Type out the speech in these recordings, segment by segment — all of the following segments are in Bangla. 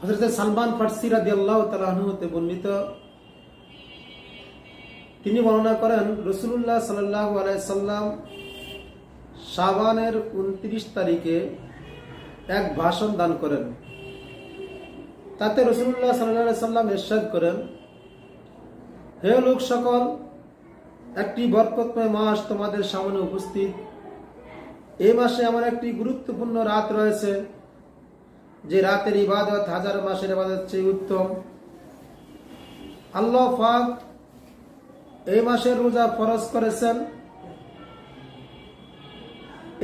হজরত সালমান ফার্সি রাদি আল্লাহ তালাহতে বর্ণিত। তিনি বর্ণনা করেন রসুল্লাহ সাল্লাহ আলাইসাল্লাম শাবানের উনত্রিশ তারিখে এক ভাষণ দান করেন। তাতে রসুল্লাহ সাল্লাহ সাল্লাম এরশাদ করেন, হে লোক সকল, একটি বরকতময় মাস তোমাদের সামনে উপস্থিত। এই মাসে আমার একটি গুরুত্বপূর্ণ রাত রয়েছে। যে রাতের ইবাদত, হাজার মাসের ইবাদত চেয়ে উত্তম। আল্লাহ ফাক এই মাসের রোজা ফরজ করেছেন।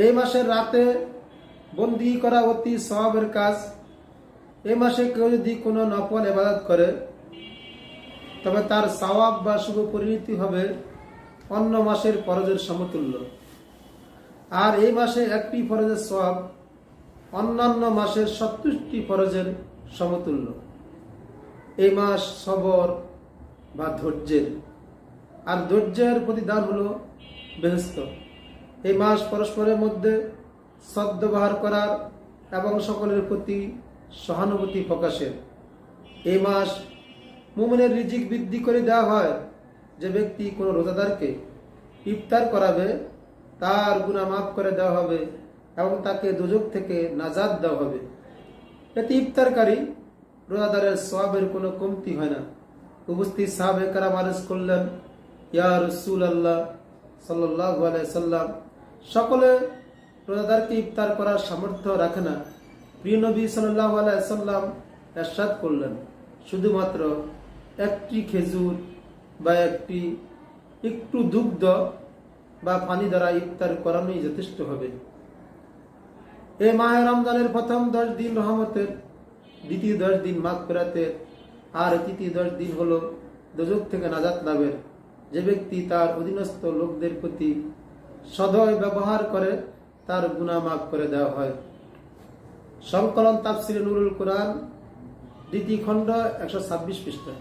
এই মাসের রাতে বন্দি করা অতি সবের কাজ। এই মাসে কেউ যদি কোনো নফল ইবাদত করে, তবে তার সওয়াব বা শুভ পরিণতি হবে অন্য মাসের ফরজের সমতুল্য। আর এই মাসে একটি ফরজের সওয়াব অন্যান্য মাসের সত্তরটি ফরজের সমতুল্য। এই মাস সবর বা ধৈর্যের। আর ধৈর্যের প্রতিদান হলো বেহস্ত এই মাস পরস্পরের মধ্যে সদ্ব্যবহার করার এবং সকলের প্রতি সহানুভূতি প্রকাশের। এই মাস মুমিনের রিজিক বৃদ্ধি করে দেওয়া হয় যে ব্যক্তি কোনো রোজাদারকে ইফতার করাবে, তার গুণা মাফ করে দেওয়া হবে এবং তাকে দুযোগ থেকে নাজাদ দেওয়া হবে। এতে ইফতারকারী রোজাদারের সবের কোনো কমতি হয় না। উপস্থিত সাহাবে কারাম আরজ করলেন, ইয়া রসুল আল্লাহ সাল্লাহ সাল্লাম, সকলে রোজাদারকে ইফতার করার সামর্থ্য রাখে না। প্রিয় নবী সাল্লাম এরশাদ করলেন, শুধুমাত্র একটি খেজুর বা একটি একটু দুগ্ধ বা পানি দ্বারা ইফতার করানোই যথেষ্ট হবে। এই মাহে রমজানের প্রথম দশ দিন রহমতের, দ্বিতীয় দশ দিন মাঘ ফেরাতের, আর তৃতীয় দশ দিন হলো দোজক থেকে নাজাত লাভের। যে ব্যক্তি তার অধীনস্থ লোকদের প্রতি সদয় ব্যবহার করে, তার গুণা মাফ করে দেওয়া হয়। সংকলন তাফসিরে নুরুল কোরআন, দ্বিতীয় খণ্ড একশো ছাব্বিশ পৃষ্ঠা।